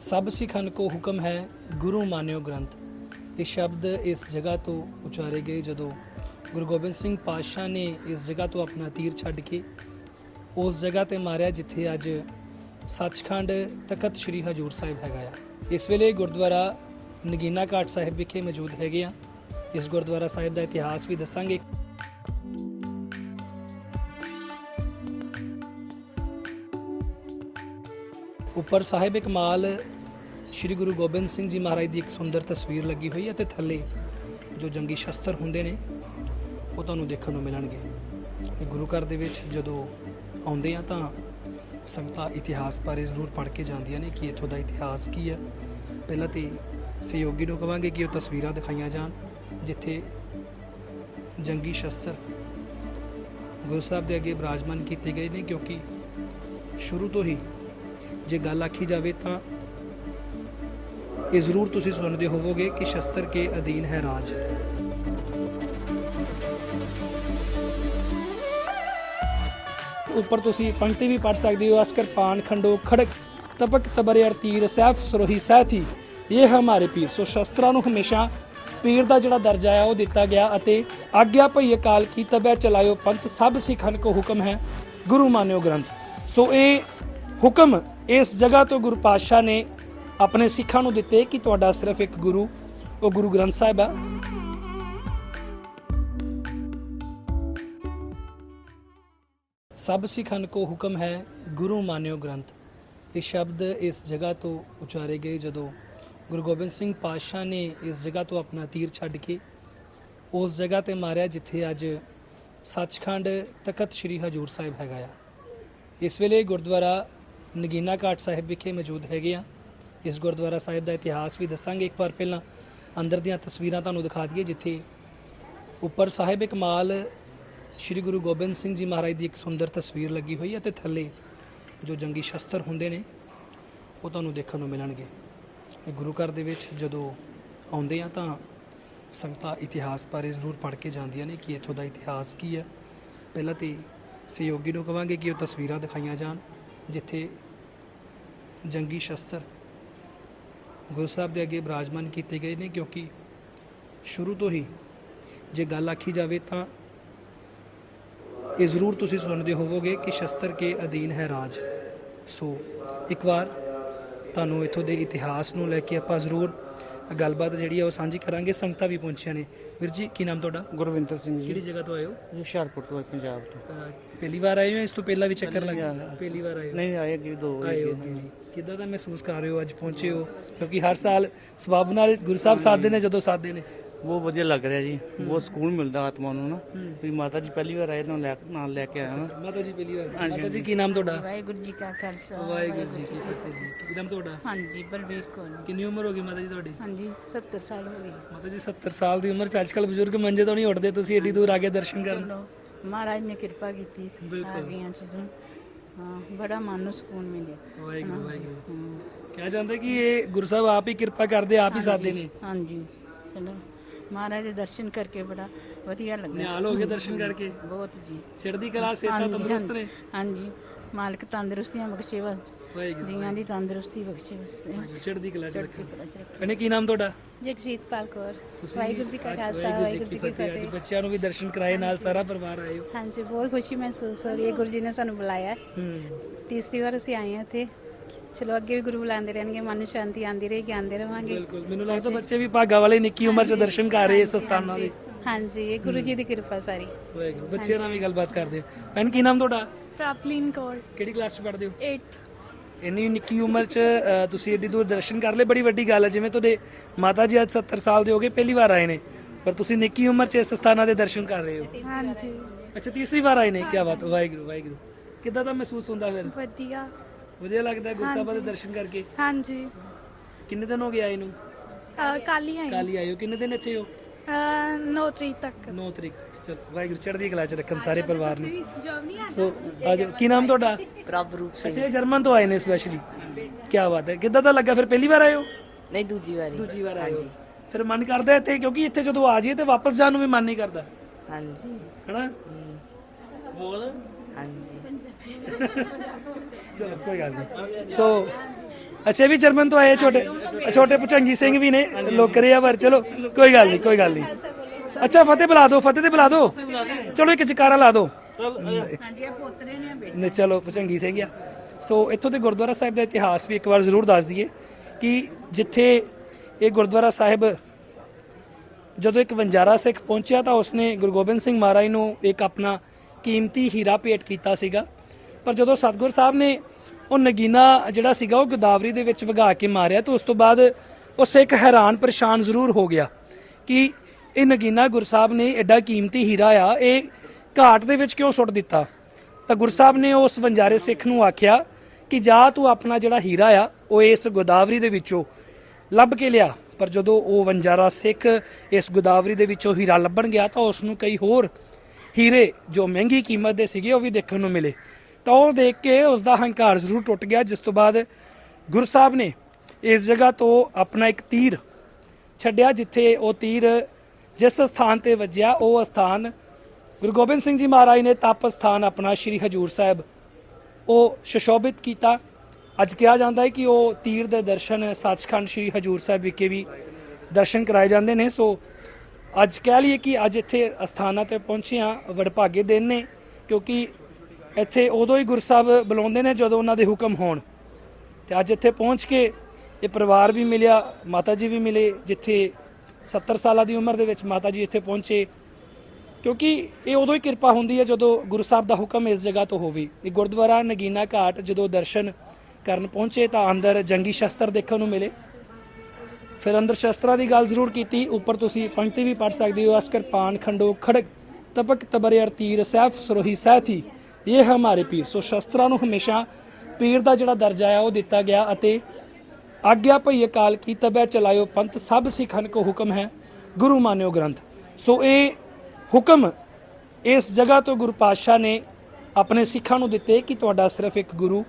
ਸਭ ਸਿੱਖਨ ਕੋ ਹੁਕਮ ਹੈ, ਗੁਰੂ ਮਾਨਿਓ ਗ੍ਰੰਥ। ਇਹ ਸ਼ਬਦ ਇਸ ਜਗ੍ਹਾ ਤੋਂ ਉਚਾਰੇ ਗਏ ਜਦੋਂ ਗੁਰੂ ਗੋਬਿੰਦ ਸਿੰਘ ਪਾਤਸ਼ਾਹ ਨੇ ਇਸ ਜਗ੍ਹਾ ਤੋਂ ਆਪਣਾ ਤੀਰ ਛੱਡ ਕੇ ਉਸ ਜਗ੍ਹਾ ਤੇ ਮਾਰਿਆ ਜਿੱਥੇ ਅੱਜ ਸੱਚਖੰਡ ਤਖਤ ਸ੍ਰੀ ਹਜੂਰ ਸਾਹਿਬ ਹੈਗਾ ਆ। ਇਸ ਵੇਲੇ ਗੁਰਦੁਆਰਾ ਨਗੀਨਾ ਘਾਟ ਸਾਹਿਬ ਵਿਖੇ ਮੌਜੂਦ ਹੈਗੇ ਆ। ਇਸ ਗੁਰਦੁਆਰਾ ਸਾਹਿਬ ਦਾ ਇਤਿਹਾਸ ਵੀ ਦੱਸਾਂਗੇ। ਉੱਪਰ ਸਾਹਿਬ ਕਮਾਲ ਸ੍ਰੀ ਗੁਰੂ ਗੋਬਿੰਦ ਸਿੰਘ ਜੀ ਮਹਾਰਾਜ ਦੀ ਇੱਕ ਸੁੰਦਰ ਤਸਵੀਰ ਲੱਗੀ ਹੋਈ ਹੈ ਤੇ ਥੱਲੇ ਜੋ ਜੰਗੀ ਸ਼ਸਤਰ ਹੁੰਦੇ ਨੇ, ਉਹ ਤੁਹਾਨੂੰ ਦੇਖਣ ਨੂੰ ਮਿਲਣਗੇ। ਇਹ ਗੁਰੂ ਘਰ ਦੇ ਵਿੱਚ ਜਦੋਂ ਆਉਂਦੇ ਆ ਤਾਂ ਸੰਗਤਾਂ ਇਤਿਹਾਸ ਬਾਰੇ ਜ਼ਰੂਰ ਪੜ੍ਹ ਕੇ ਜਾਂਦੀਆਂ ਨੇ ਕਿ ਇੱਥੋਂ ਦਾ ਇਤਿਹਾਸ ਕੀ ਹੈ। ਪਹਿਲਾਂ ਤੇ ਸਹਿਯੋਗੀ ਨੂੰ ਕਵਾਂਗੇ ਕਿ ਉਹ ਤਸਵੀਰਾਂ ਦਿਖਾਈਆਂ ਜਾਣ, ਜਿੱਥੇ ਜੰਗੀ ਸ਼ਸਤਰ ਗੁਰੂ ਸਾਹਿਬ ਦੇ ਅੱਗੇ ਬਿਰਾਜਮਾਨ ਕੀਤੇ ਗਏ ਨੇ, ਕਿਉਂਕਿ ਸ਼ੁਰੂ ਤੋਂ ਹੀ ਜੇ ਗੱਲ ਆਖੀ ਜਾਵੇ ਤਾਂ ਇਹ ਜ਼ਰੂਰ ਤੁਸੀਂ ਸੁਣਦੇ ਹੋਵੋਗੇ ਕਿ ਸ਼ਸਤਰ ਕੇ ਅਧੀਨ ਹੈ ਰਾਜ। ਉੱਪਰ ਤੁਸੀਂ ਪੰਕਤੀ ਵੀ ਪੜ ਸਕਦੇ ਹੋ, ਅਸਕਰ ਪਾਨ, ਖੰਡੋ, ਖੜਕ, ਤਪਕ, ਤਬਰੇ ਤੀਰ, ਸੈਫ, ਸਰੋਹੀ ਸਹਿਥੀ ਇਹ ਹਮਾਰੇ ਪੀਰ। ਸੋ ਸ਼ਸਤਰਾਂ ਨੂੰ ਹਮੇਸ਼ਾ ਪੀਰ ਦਾ ਜਿਹੜਾ ਦਰਜਾ ਹੈ ਉਹ ਦਿੱਤਾ ਗਿਆ ਅਤੇ ਆਗਿਆ ਭਈ ਅਕਾਲ ਕੀ ਤਬੈ ਚਲਾਇਓ ਪੰਥ, ਸਭ ਸਿੱਖਨ ਕੋ ਹੁਕਮ ਹੈ, ਗੁਰੂ ਮਾਨਿਓ ਗ੍ਰੰਥ। ਸੋ ਇਹ ਹੁਕਮ ਇਸ ਜਗ੍ਹਾ ਤੋਂ ਗੁਰੂ ਪਾਤਸ਼ਾਹ ਨੇ ਆਪਣੇ ਸਿੱਖਾਂ ਨੂੰ ਦਿੱਤੇ ਕਿ ਤੁਹਾਡਾ ਸਿਰਫ ਇੱਕ ਗੁਰੂ, ਉਹ ਗੁਰੂ ਗ੍ਰੰਥ ਸਾਹਿਬ ਆ। ਸਭ ਸਿੱਖਨ ਕੋ ਹੁਕਮ ਹੈ, ਗੁਰੂ ਮਾਨਿਓ ਗ੍ਰੰਥ। ਇਹ ਸ਼ਬਦ ਇਸ ਜਗ੍ਹਾ ਤੋਂ ਉਚਾਰੇ ਗਏ ਜਦੋਂ ਗੁਰੂ ਗੋਬਿੰਦ ਸਿੰਘ ਪਾਤਸ਼ਾਹ ਨੇ ਇਸ ਜਗ੍ਹਾ ਤੋਂ ਆਪਣਾ ਤੀਰ ਛੱਡ ਕੇ ਉਸ ਜਗ੍ਹਾ ਤੇ ਮਾਰਿਆ ਜਿੱਥੇ ਅੱਜ ਸੱਚਖੰਡ ਤਖਤ ਸ੍ਰੀ ਹਜੂਰ ਸਾਹਿਬ ਹੈਗਾ ਆ। ਇਸ ਵੇਲੇ ਗੁਰਦੁਆਰਾ ਨਗੀਨਾ ਘਾਟ ਸਾਹਿਬ ਵਿਖੇ ਮੌਜੂਦ ਹੈਗੇ ਆ ਇਸ ਗੁਰਦੁਆਰਾ ਸਾਹਿਬ ਦਾ ਇਤਿਹਾਸ ਵੀ ਦੱਸਾਂਗੇ ਇੱਕ ਵਾਰ ਪਹਿਲਾਂ। ਅੰਦਰ ਦੀਆਂ ਤਸਵੀਰਾਂ ਤੁਹਾਨੂੰ ਦਿਖਾ ਦਈਏ, ਜਿੱਥੇ ਉੱਪਰ ਸਾਹਿਬ ਕਮਾਲ ਸ੍ਰੀ ਗੁਰੂ ਗੋਬਿੰਦ ਸਿੰਘ ਜੀ ਮਹਾਰਾਜ ਦੀ ਇੱਕ ਸੁੰਦਰ ਤਸਵੀਰ ਲੱਗੀ ਹੋਈ ਹੈ ਤੇ ਥੱਲੇ ਜੋ ਜੰਗੀ ਸ਼ਸਤਰ ਹੁੰਦੇ ਨੇ, ਉਹ ਤੁਹਾਨੂੰ ਦੇਖਣ ਨੂੰ ਮਿਲਣਗੇ। ਗੁਰੂ ਘਰ ਦੇ ਵਿੱਚ ਜਦੋਂ ਆਉਂਦੇ ਆ ਤਾਂ ਸੰਗਤਾਂ ਇਤਿਹਾਸ ਬਾਰੇ ਜ਼ਰੂਰ ਪੜ੍ਹ ਕੇ ਜਾਂਦੀਆਂ ਨੇ ਕਿ ਇੱਥੋਂ ਦਾ ਇਤਿਹਾਸ ਕੀ ਹੈ। ਪਹਿਲਾਂ ਤੇ ਸਹਿਯੋਗੀ ਨੂੰ ਕਵਾਂਗੇ ਕਿ ਉਹ ਤਸਵੀਰਾਂ ਦਿਖਾਈਆਂ ਜਾਣ। ਜਿੱਥੇ ਜੰਗੀ ਸ਼ਸਤਰ ਗੁਰੂ ਸਾਹਿਬ ਦੇ ਅੱਗੇ ਬਿਰਾਜਮਾਨ ਕੀਤੇ ਗਏ ਨੇ, ਕਿਉਂਕਿ ਸ਼ੁਰੂ ਤੋਂ ਹੀ ਜੇ ਗੱਲ ਆਖੀ ਜਾਵੇ ਤਾਂ ਇਹ ਜ਼ਰੂਰ ਤੁਸੀਂ ਸੁਣਦੇ ਹੋਵੋਗੇ ਕਿ ਸ਼ਸਤਰ ਕੇ ਅਧੀਨ ਹੈ ਰਾਜ। ਸੋ ਇੱਕ ਵਾਰ ਤੁਹਾਨੂੰ ਇੱਥੋਂ ਦੇ ਇਤਿਹਾਸ ਨੂੰ ਲੈ ਕੇ ਆਪਾਂ ਜ਼ਰੂਰ ਗੱਲਬਾਤ ਜਿਹੜੀ ਆ ਉਹ ਸਾਂਝੀ ਕਰਾਂਗੇ ਸੰਗਤਾਂ ਵੀ ਪਹੁੰਚੀਆਂ ਨੇ। ਵੀਰ ਜੀ ਕੀ ਨਾਮ ਤੁਹਾਡਾ? ਗੁਰਵਿੰਦਰ ਸਿੰਘ ਕਿਹੜੀ ਜੀ ਜਗ੍ਹਾ ਤੋਂ ਆਏ ਹੋ? ਹੁਸ਼ਿਆਰਪੁਰ ਤੋਂ ਪੰਜਾਬ ਤੋਂ। ਅਹ ਪਹਿਲੀ ਵਾਰ ਆਏ ਹੋ ਇਸ ਤੋਂ ਪਹਿਲਾਂ ਵੀ ਚੱਕਰ ਪਹਿਲੀ ਲੱਗਾ ਵਾਰ। ਪਹਿਲੀ ਵਾਰ ਆਏ ਹੋ? ਨਹੀਂ ਆਏ ਅੱਗੇ ਦੋ ਆਏ ਹੋ। ਜੀ। ਕਿੱਦਾਂ ਦਾ ਮਹਿਸੂਸ ਕਰ ਰਹੇ ਹੋ? ਅੱਜ ਪਹੁੰਚੇ ਹੋ? ਕਿਉਂਕਿ ਹਰ ਸਾਲ ਸਬਬ ਨਾਲ ਗੁਰੂ ਸਾਹਿਬ ਸਾਥਦੇ ਨੇ ਜਦੋਂ ਸਾਥਦੇ ਨੇ। ਬਹੁਤ ਵਧੀਆ ਲੱਗ ਰਿਹਾ ਜੀ। ਬਹੁਤ ਸਕੂਨ ਮਿਲਦਾ ਆਤਮਾ ਨੂੰ ਨਾ। ਵੀ ਮਾਤਾ ਜੀ ਪਹਿਲੀ ਵਾਰ ਆਏ ਨਾਲ ਲੈ ਨਾਲ ਲੈ ਕੇ ਆਇਆ ਨਾ। ਮਾਤਾ ਜੀ ਪਹਿਲੀ ਵਾਰ। ਮਾਤਾ ਜੀ ਕੀ ਨਾਮ ਤੁਹਾਡਾ? ਵਾਹਿਗੁਰੂ ਜੀ ਕਾ ਖਾਲਸਾ। ਵਾਹਿਗੁਰੂ ਜੀ ਕੀ ਫਤਿਹ ਜੀ। ਕੀ ਨਾਮ ਤੁਹਾਡਾ? ਹਾਂਜੀ ਬਲਬੀਰ ਕੌਰ। ਕਿੰਨੀ ਉਮਰ ਹੋ ਗਈ ਮਾਤਾ ਜੀ ਤੁਹਾਡੀ? ਹਾਂਜੀ 70 ਸਾਲ ਹੋ ਗਏ। ਮਾਤਾ ਜੀ 70 ਸਾਲ ਦੀ ਉਮਰ ਚ ਅੱਜਕੱਲ ਬਜ਼ੁਰਗ ਮੰਜੇ ਤੋਂ ਨਹੀਂ ਉੱਠਦੇ ਤੁਸੀਂ ਏਡੀ ਦੂਰ ਆ ਕੇ ਦਰਸ਼ਨ ਕਰਨ। ਮਹਾਰਾਜ ਨੇ ਕਿਰਪਾ ਕੀਤੀ ਬਿਲਕੁਲ। ਆ ਗਈਆਂ ਚੀਜ਼ਾਂ ਹਾਂ ਬੜਾ ਮਨ ਨੂੰ ਸਕੂਨ ਮਿਲਿਆ। ਵਾਹਿਗੁਰੂ ਵਾਹਿਗੁਰੂ। ਕਿਹਾ ਜਾਂਦਾ ਕਿ ਇਹ ਗੁਰੂ ਸਾਹਿਬ ਆਪ ਹੀ ਕਿਰਪਾ ਕਰਦੇ ਆਪ ਹੀ ਸਾਥਦੇ ਨੇ ਹਾਂਜੀ। ਚਲੋ। ਮਹਾਰਾਜ ਦੇ ਦਰਸ਼ਨ ਕਰਕੇ ਬੜਾ ਵਧੀਆ ਲੱਗਾ। ਨਿਹਾਲ ਹੋ ਗਏ ਦਰਸ਼ਨ ਕਰਕੇ? ਬਹੁਤ ਜੀ। ਚੜ੍ਹਦੀ ਕਲਾ ਸੇਤਾ ਤੰਦਰੁਸਤ ਨੇ? ਹਾਂਜੀ ਮਾਲਕ ਤੰਦਰੁਸਤੀਆਂ ਬਖਸ਼ੇ ਬਸ ਵਾਹਿਗੁਰੂ ਦੀਆਂ ਦੀ ਤੰਦਰੁਸਤੀ ਬਖਸ਼ੇ ਬਸ ਚੜ੍ਹਦੀ ਕਲਾ ਚ ਰੱਖੋ। ਭੈਣੇ ਕੀ ਨਾਮ ਤੁਹਾਡਾ? ਜਗਜੀਤਪਾਲ ਕੌਰ। ਤੁਸੀਂ ਵਾਹਿਗੁਰੂ ਜੀ ਕਾ ਖਾਲਸਾ ਵਾਹਿਗੁਰੂ ਜੀ ਕੀ ਫਤਿਹ। ਅੱਜ ਬੱਚਿਆਂ ਨੂੰ ਵੀ ਦਰਸ਼ਨ ਕਰਾਏ ਨਾਲ ਸਾਰਾ ਪਰਿਵਾਰ ਆਏ ਹੋ ਹਾਂਜੀ ਬਹੁਤ ਖੁਸ਼ੀ ਮਹਿਸੂਸ ਹੋ ਰਹੀ ਹੈ। ਗੁਰੂ ਜੀ ਨੇ ਸਾਨੂੰ ਬੁਲਾਇਆ। ਹੈ। ਹੂੰ ਤੀਸਰੀ ਵਾਰ ਅਸੀਂ ਆਏ ਹਾਂ ਇੱਥੇ। ਚਲੋ ਅੱਗੇ ਵੀ ਗੁਰੂ ਬੁਲਾਉਂਦੇ ਰਹਿਣਗੇ ਮਨ ਨੂੰ ਸ਼ਾਂਤੀ ਆਂਦੀ ਰਹੇਗੀ ਆਂਦੇ ਰਵਾਂਗੇ। ਬਿਲਕੁਲ ਮੈਨੂੰ ਲੱਗਦਾ ਬੱਚੇ ਵੀ ਭਾਗਾ ਵਾਲੇ ਨਿੱਕੀ ਉਮਰ ਚ ਦਰਸ਼ਨ ਕਰ ਰਹੇ ਇਸ ਸਥਾਨਾਂ ਦੇ। ਹਾਂਜੀ ਇਹ ਗੁਰੂ ਜੀ ਦੀ ਕਿਰਪਾ ਸਾਰੀ। ਵਾਹਿਗੁਰੂ ਬੱਚਿਆਂ ਨਾਲ ਵੀ ਗੱਲਬਾਤ ਕਰਦੇ ਹਾਂ ਭੈਣ ਕੀ ਨਾਮ ਤੁਹਾਡਾ? ਪ੍ਰਾਪਲੀਨ ਕੌਰ। ਕਿਹੜੀ ਕਲਾਸ ਚ ਪੜ੍ਹਦੇ ਹੋ? 8th ਇੰਨੀ ਨਿੱਕੀ ਉਮਰ 'ਚ ਅ, ਤੁਸੀਂ ਏਡੀ ਦੂਰ ਦਰਸ਼ਨ ਕਰ ਲਏ ਬੜੀ ਵੱਡੀ ਗੱਲ ਹੈ। ਜਿਵੇਂ ਤੁਹਾਡੇ ਮਾਤਾ ਜੀ ਅੱਜ 70 ਸਾਲ ਦੇ ਹੋਗੇ ਪਹਿਲੀ ਵਾਰ ਆਏ ਨੇ। ਪਰ ਤੁਸੀਂ ਨਿੱਕੀ ਉਮਰ 'ਚ ਇਸ ਸਥਾਨਾਂ ਦੇ ਦਰਸ਼ਨ ਕਰ ਰਹੇ ਹੋ। ਹਾਂਜੀ। ਅੱਛਾ ਤੀਸਰੀ ਵਾਰ ਆਏ ਨੇ ਕੀ ਬਾਤ ਵਾਹਿਗੁਰੂ ਵਾਹਿਗੁਰੂ। ਕਿੱਦਾਂ ਦਾ ਮਹਿਸੂਸ ਹੁੰਦਾ ਫਿਰ? ਵਧੀਆ। ਵਧੀਆ ਲੱਗਦਾ ਗੁਰੂ ਸਾਹਿਬਾਂ ਦੇ ਦਰਸ਼ਨ ਕਰਕੇ? ਹਾਂਜੀ। ਕਿੰਨੇ ਦਿਨ ਹੋ ਗਏ ਆਏ ਨੂੰ? ਕੱਲ ਹੀ ਆਏ। ਕੱਲ ਹੀ ਆਏ ਹੋ। ਕਿੰਨੇ ਦਿਨ ਇੱਥੇ ਹੋ? 9 ਤਰੀਕ ਤੱਕ। 9 ਤਰੀਕ। ਚਲ ਵਾਹਿਗੁਰੂ ਚੜ੍ਹਦੀ ਕਲਾ 'ਚ ਰੱਖਣ ਸਾਰੇ ਪਰਿਵਾਰ ਨੂੰ। ਸੋ ਆਜੋ ਕੀ ਨਾਮ ਤੁਹਾਡਾ? ਪ੍ਰਭ ਰੂਪ ਸਿੰਘ। ਅੱਛਾ ਇਹ ਜਰਮਨ ਤੋਂ ਆਏ ਨੇ ਸਪੈਸ਼ਲੀ ਕੀ ਬਾਤ ਹੈ। ਕਿੱਦਾਂ ਦਾ ਲੱਗਾ? ਫਿਰ ਪਹਿਲੀ ਵਾਰ ਆਏ ਹੋ? ਨਹੀਂ ਦੂਜੀ ਵਾਰੀ ਦੂਜੀ ਵਾਰ ਆਏ ਹੋ। ਫਿਰ ਮਨ ਕਰਦਾ ਇੱਥੇ? ਕਿਉਂਕਿ ਇੱਥੇ ਜਦੋਂ ਆ ਜਾਈਏ ਤੇ ਵਾਪਸ ਜਾਣ ਨੂੰ ਵੀ ਮਨ ਨਹੀਂ ਕਰਦਾ। ਹਾਂਜੀ। ਹਨਾ? ਬੋਲ। ਹਾਂਜੀ। ਚਲੋ ਕੋਈ ਗੱਲ ਨਹੀਂ। ਸੋ ਅੱਛਾ ਇਹ ਵੀ ਜਰਮਨ ਤੋਂ ਆਏ ਆ ਛੋਟੇ ਛੋਟੇ ਪੁਚੰਗੀ ਸਿੰਘ ਵੀ ਨੇ ਲੋਕਰੇ ਆ ਪਰ ਚਲੋ ਕੋਈ ਗੱਲ ਨਹੀਂ ਕੋਈ ਗੱਲ ਨਹੀਂ। ਅੱਛਾ ਫਤਿਹ ਬੁਲਾ ਦਿਓ ਫਤਿਹ ਤੇ ਬੁਲਾ ਦਿਓ। ਚਲੋ ਇੱਕ ਜਕਾਰਾ ਲਾ ਦਿਓ। ਹਾਂਜੀ ਇਹ ਪੋਤਰੇ ਨੇ ਬੇਟੇ। ਨੇ ਚਲੋ ਪੁਚੰਗੀ ਸਿੰਘ ਆ। ਸੋ ਇੱਥੋਂ ਦੇ ਗੁਰਦੁਆਰਾ ਸਾਹਿਬ ਦਾ ਇਤਿਹਾਸ ਵੀ ਇੱਕ ਵਾਰ ਜ਼ਰੂਰ ਦੱਸ ਦਈਏ ਕਿ ਜਿੱਥੇ ਇਹ ਗੁਰਦੁਆਰਾ ਸਾਹਿਬ ਜਦੋਂ ਇੱਕ ਵੰਜਾਰਾ ਸਿੱਖ ਪਹੁੰਚਿਆ ਤਾਂ ਉਸਨੇ ਗੁਰੂ ਗੋਬਿੰਦ ਸਿੰਘ ਮਹਾਰਾਜ ਨੂੰ ਇੱਕ ਆਪਣਾ ਕੀਮਤੀ ਹੀਰਾ ਭੇਟ ਕੀਤਾ ਸੀਗਾ। ਪਰ ਜਦੋਂ ਸਤਗੁਰ ਸਾਹਿਬ ਨੇ ਉਹ ਨਗੀਨਾ ਜਿਹੜਾ ਸੀਗਾ ਉਹ ਗੋਦਾਵਰੀ ਦੇ ਵਿੱਚ ਵਗਾ ਕੇ ਮਾਰਿਆ ਤਾਂ ਉਸ ਤੋਂ ਬਾਅਦ ਉਹ ਸਿੱਖ ਹੈਰਾਨ ਪਰੇਸ਼ਾਨ ਜ਼ਰੂਰ ਹੋ ਗਿਆ ਕਿ ਇਹ ਨਗੀਨਾ ਗੁਰਸਾਹਿਬ ਨੇ ਐਡਾ ਕੀਮਤੀ ਹੀਰਾ ਆ, ਇਹ ਘਾਟ ਦੇ ਵਿੱਚ ਕਿਉਂ ਸੁੱਟ ਦਿੱਤਾ? ਤਾਂ ਗੁਰਸਾਹਿਬ ਨੇ ਉਸ ਵੰਜਾਰੇ ਸਿੱਖ ਨੂੰ ਆਖਿਆ ਕਿ ਜਾ ਤੂੰ ਆਪਣਾ ਜਿਹੜਾ ਹੀਰਾ ਆ, ਉਹ ਇਸ ਗੋਦਾਵਰੀ ਦੇ ਵਿੱਚੋਂ ਲੱਭ ਕੇ ਲਿਆ। ਪਰ ਜਦੋਂ ਉਹ ਵੰਜਾਰਾ ਸਿੱਖ ਇਸ ਗੋਦਾਵਰੀ ਦੇ ਵਿੱਚੋਂ ਹੀਰਾ ਲੱਭਣ ਗਿਆ ਤਾਂ ਉਸ ਨੂੰ ਕਈ ਹੋਰ ਹੀਰੇ ਜੋ ਮਹਿੰਗੀ ਕੀਮਤ ਦੇ ਸੀਗੇ ਉਹ ਵੀ ਦੇਖਣ ਨੂੰ ਮਿਲੇ। ਤਾਂ ਉਹ ਦੇਖ ਕੇ ਉਸ ਦਾ ਹੰਕਾਰ ਜ਼ਰੂਰ ਟੁੱਟ ਗਿਆ, ਜਿਸ ਤੋਂ ਬਾਅਦ ਗੁਰੂ ਸਾਹਿਬ ਨੇ ਇਸ ਜਗ੍ਹਾ ਤੋਂ ਆਪਣਾ ਇੱਕ ਤੀਰ ਛੱਡਿਆ, ਜਿੱਥੇ ਉਹ ਤੀਰ ਜਿਸ ਸਥਾਨ ਤੇ ਵੱਜਿਆ, ਉਹ ਸਥਾਨ ਗੁਰੂ ਗੋਬਿੰਦ ਸਿੰਘ ਜੀ ਮਹਾਰਾਜ ਨੇ ਤਪ ਸਥਾਨ ਆਪਣਾ ਸ੍ਰੀ ਹਜੂਰ ਸਾਹਿਬ ਉਹ ਸ਼ਸ਼ੋਭਿਤ ਕੀਤਾ। ਅੱਜ ਕਿਹਾ ਜਾਂਦਾ ਹੈ ਕਿ ਉਹ ਤੀਰ ਦੇ ਦਰਸ਼ਨ ਸੱਚਖੰਡ ਸ੍ਰੀ ਹਜੂਰ ਸਾਹਿਬ ਵਿਖੇ ਵੀ ਦਰਸ਼ਨ ਕਰਾਏ ਜਾਂਦੇ ਨੇ। ਸੋ ਅੱਜ ਕਹਿ ਲਈਏ ਕਿ ਅੱਜ ਇੱਥੇ ਅਸਥਾਨਾਂ ਤੇ ਪਹੁੰਚੇ ਹਾਂ, ਵਡਭਾਗੇ ਦਿਨ ਨੇ, ਕਿਉਂਕਿ ਇੱਥੇ ਉਦੋਂ ਹੀ ਗੁਰਸਾਹਿਬ ਬੁਲਾਉਂਦੇ ਨੇ ਜਦੋਂ ਉਹਨਾਂ ਦੇ ਹੁਕਮ ਹੋਣ। ਤੇ ਅੱਜ ਇੱਥੇ ਪਹੁੰਚ ਕੇ ਇਹ ਪਰਿਵਾਰ ਵੀ ਮਿਲਿਆ ਮਾਤਾ ਜੀ ਵੀ ਮਿਲੇ, ਜਿੱਥੇ 70 ਸਾਲਾਂ ਦੀ ਉਮਰ ਦੇ ਵਿੱਚ ਮਾਤਾ ਜੀ ਇੱਥੇ ਪਹੁੰਚੇ। ਕਿਉਂਕਿ ਇਹ ਉਦੋਂ ਹੀ ਕਿਰਪਾ ਹੁੰਦੀ ਹੈ ਜਦੋਂ ਗੁਰੂ ਸਾਹਿਬ ਦਾ ਹੁਕਮ ਇਸ ਜਗ੍ਹਾ ਤੋਂ ਹੋਵੇ। ਇਹ ਗੁਰਦੁਆਰਾ ਨਗੀਨਾ ਘਾਟ ਜਦੋਂ ਦਰਸ਼ਨ ਕਰਨ ਪਹੁੰਚੇ ਤਾਂ ਅੰਦਰ ਜੰਗੀ ਸ਼ਸਤਰ ਦੇਖਣ ਨੂੰ ਮਿਲੇ। ਫਿਰ ਅੰਦਰ ਸ਼ਸਤਰਾਂ ਦੀ ਗੱਲ ਜ਼ਰੂਰ ਕੀਤੀ। ਉੱਪਰ ਤੁਸੀਂ ਪੰਕਤੀ ਵੀ ਪੜ ਸਕਦੇ ਹੋ, ਅਸਕਰ ਪਾਨ ਖੰਡੋ ਖੜਕ ਤਪਕ ਤਬਰਿਅਰ ਤੀਰ ਸੈਫ ਸਰੋਹੀ ਸਹਿਥੀ ਇਹ ਹਮਾਰੇ ਪੀਰ ਸੋ ਸ਼ਸਤਰਾਂ ਨੂੰ ਹਮੇਸ਼ਾ ਪੀਰ ਦਾ ਜਿਹੜਾ ਦਰਜਾ ਆ, ਉਹ ਦਿੱਤਾ ਗਿਆ ਅਤੇ ਆਗਿਆ ਭਈ ਅਕਾਲ ਕੀ ਤਬੈ ਚਲਾਇਓ ਪੰਥ, ਸਭ ਸਿੱਖਨ ਕੋ ਹੁਕਮ ਹੈ, ਗੁਰੂ ਮਾਨਿਓ ਗ੍ਰੰਥ। ਸੋ ਇਹ ਹੁਕਮ ਇਸ ਜਗ੍ਹਾ ਤੋਂ ਗੁਰੂ ਪਾਤਸ਼ਾਹ ਨੇ ਆਪਣੇ ਸਿੱਖਾਂ ਨੂੰ ਦਿੱਤੇ ਕਿ ਤੁਹਾਡਾ ਸਿਰਫ ਇੱਕ ਗੁਰੂ,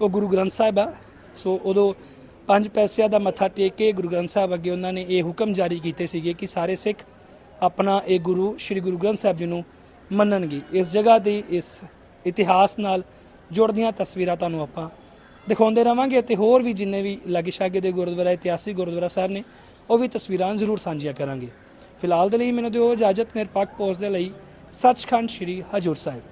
ਉਹ ਗੁਰੂ ਗ੍ਰੰਥ ਸਾਹਿਬ ਆ। ਸੋ ਉਦੋਂ ਪੰਜ ਪੈਸਿਆਂ ਦਾ ਮੱਥਾ ਟੇਕ ਕੇ ਗੁਰੂ ਗ੍ਰੰਥ ਸਾਹਿਬ ਅੱਗੇ ਉਹਨਾਂ ਨੇ ਇਹ ਹੁਕਮ ਜਾਰੀ ਕੀਤੇ ਸੀਗੇ ਕਿ ਸਾਰੇ ਸਿੱਖ ਆਪਣਾ ਇਹ ਗੁਰੂ, ਸ੍ਰੀ ਗੁਰੂ ਗ੍ਰੰਥ ਸਾਹਿਬ ਜੀ ਨੂੰ ਮੰਨਣਗੇ। ਇਸ ਜਗ੍ਹਾ ਦੀ ਇਸ ਇਤਿਹਾਸ ਨਾਲ ਜੁੜਦੀਆਂ ਤਸਵੀਰਾਂ ਤੁਹਾਨੂੰ ਆਪਾਂ ਦਿਖਾਉਂਦੇ ਰਵਾਂਗੇ ਅਤੇ ਹੋਰ ਵੀ ਜਿੰਨੇ ਵੀ ਲਾਗੇ ਛਾਗੇ ਦੇ ਗੁਰਦੁਆਰਾ, ਇਤਿਹਾਸਿਕ ਗੁਰਦੁਆਰਾ ਸਾਹਿਬ ਨੇ, ਉਹ ਵੀ ਤਸਵੀਰਾਂ ਜ਼ਰੂਰ ਸਾਂਝੀਆਂ ਕਰਾਂਗੇ। ਫਿਲਹਾਲ ਦੇ ਲਈ ਮੈਨੂੰ ਦਿਓ ਇਜਾਜ਼ਤ ਨਿਰਪੱਖ ਪੋਸਟ ਦੇ ਲਈ ਸੱਚਖੰਡ ਸ੍ਰੀ ਹਜੂਰ ਸਾਹਿਬ।